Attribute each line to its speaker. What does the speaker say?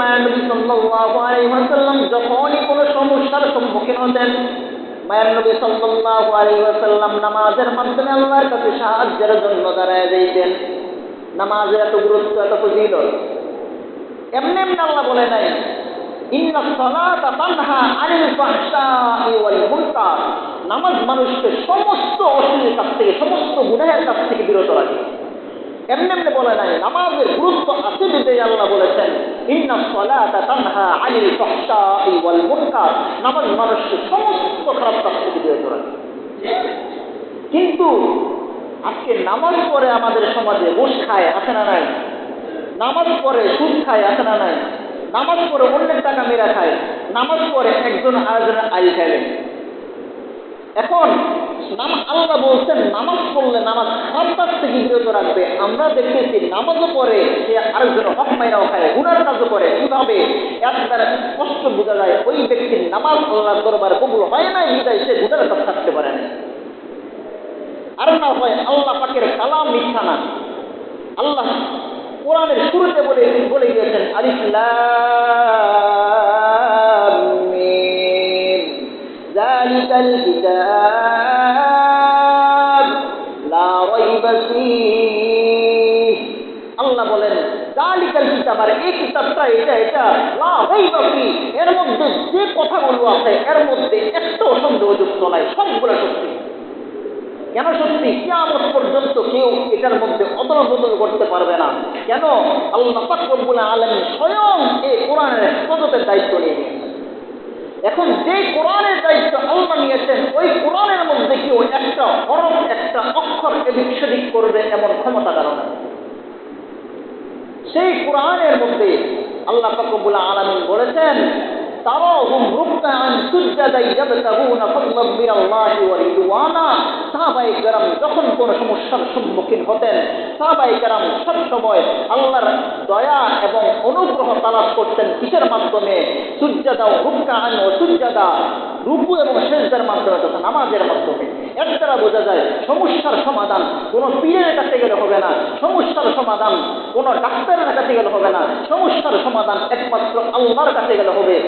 Speaker 1: মায়ের নবী সাল্লাল্লাহু আলাইহি ওয়াসাল্লাম যখনই কোনো সমস্যার সম্মুখীন হতেন মায়ের নবী সাল্লাল্লাহু আলাইহি ওয়াসাল্লাম নামাজের মাধ্যমে আল্লাহর কাছে সাহায্যের জন্য দাঁড়ায় যাইতেন। নামাজের এত গুরুত্ব, এত ফজিলত। এমনি এমনি আল্লাহ বলে নাই নামাজ মানুষকে সমস্ত অশ্লীল কাজ থেকে, সমস্ত গুনাহের কাছ থেকে বিরত রাখে। এমনি এমনি বলে নাই, নামাজের গুরুত্ব আছে বিদে আল্লাহ বলেছেন। নামাজ মানুষকে সমস্ত খারাপ কাজ থেকে বিরত রাখে কিন্তু আজকে নামাজ পড়ে আমাদের সমাজে ঘুষ খায়, আছে না নাই? নামাজ পড়ে সুদ খায়, আছে না নাই? নামাজ পড়ে অন্যের টাকা মেরা খায়। নামাজ পড়ে একজন আরেকজনের আইল খাইলেন এখন নাম আল্লাহ বলছেন, নামাজ পড়লে নামাজ খারাপ কাজ থেকে বিরত রাখবে। আমরা দেখতেছি নামাজও পড়ে, সে আরেকজনের হক মাইরাও খায়, গুনার কাজও করে। কীভাবে? এর দ্বারা স্পষ্ট বোঝা যায়, ওই ব্যক্তির নামাজ আল্লাহ দরবারে কবুল হয় নাই, বিদায় সে গুনার কাজ থাকতে পারে না আর না হয় আল্লাহ পাকের কালাম মিথ্যা না। আল্লাহ কোরআনের শুরুতে বলে বলে গিয়েছেন আলিফ লাম মিম। কিতাব এই কিতাবটা, এটা এটা লা রাইবা এর মধ্যে যে কথাগুলো আছে, এর মধ্যে একটাও সন্দেহযুক্ত নাই, সবগুলো সত্যি। কেন সত্যি? কিয়ামত পর্যন্ত কেউ এটার মধ্যে অদল বদল করতে পারবে না। কেন? আল্লাহ পাক রব্বুল আলামিন স্বয়ং এই কোরআনের হেফাজতের দায়িত্ব নিয়ে এখন যে কোরআনের দায়িত্ব আল্লাহ নিয়েছেন, ওই কোরআনের মধ্যে কেউ একটা হরফ, একটা অক্ষর এদিক সেদিক করবে এমন ক্ষমতা কারণ সেই কোরআনের মধ্যে আল্লাহ পাক রব্বুল আলামিন বলেছেন, তারাহুম রুকআন সুজদান ইয়াবতাগুনা ফাদলাম মিনাল্লাহি ওয়া রিদওয়ানা। সাহাবায়ে কেরাম যখন কোনো সমস্যার সম্মুখীন হতেন, সাহাবায়ে কেরাম সব সময় আল্লাহর দয়া এবং অনুগ্রহ তালাশ করতেন কিসের মাধ্যমে? সুজদা ও রুকআন ও সুজদা রুকু এবং শেষদের মাধ্যমে তথা নামাজের মাধ্যমে। এর দ্বারা বোঝা যায়, সমস্যার সমাধান কোনো পীরের কাছে গেলে হবে না। সমস্যার সমাধান কোনো ডাক্তারের কাছে গেলে হবে না। সমস্যার সমাধান একমাত্র আল্লাহর কাছে গেলে হবে।